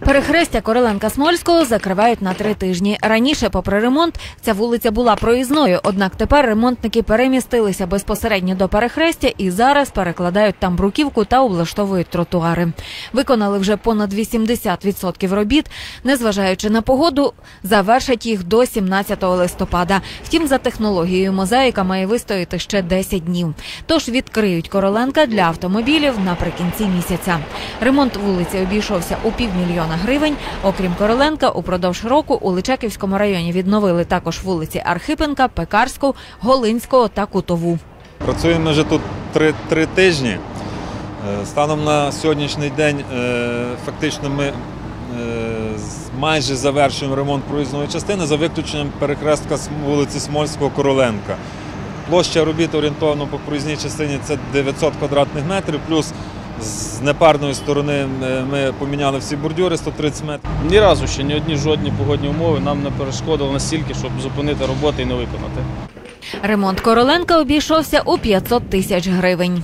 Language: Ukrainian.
Перехрестя Короленка Смольського закривають на три тижні. Раніше, попри ремонт, ця вулиця була проїзною. Однак тепер ремонтники перемістилися безпосередньо до перехрестя і зараз перекладають там бруківку та облаштовують тротуари. Виконали вже понад 80% робіт. Незважаючи на погоду, завершать їх до 17 листопада. Втім, за технологією мозаїка має вистояти ще 10 днів. Тож відкриють Короленка для автомобілів наприкінці місяця. Ремонт вулиці обійшовся у півмільйона гривень. Окрім Короленка, упродовж року у Личаківському районі відновили також вулиці Архипенка, Пекарську, Голинського та Кутову. Працюємо вже тут три, три тижні. Е, Станом на сьогоднішній день е, фактично ми е, майже завершуємо ремонт проїзної частини за виключенням перекрестка вулиці Смольського Короленка. Площа робіт орієнтовно по проїзній частині це 900 квадратних метрів, плюс з непарної сторони е, ми поміняли всі бордюри 130 метрів. Ні разу ще ні одні жодні погодні умови нам не перешкодили настільки, щоб зупинити роботи і не виконати. Ремонт Короленка обійшовся у 500 тисяч гривень.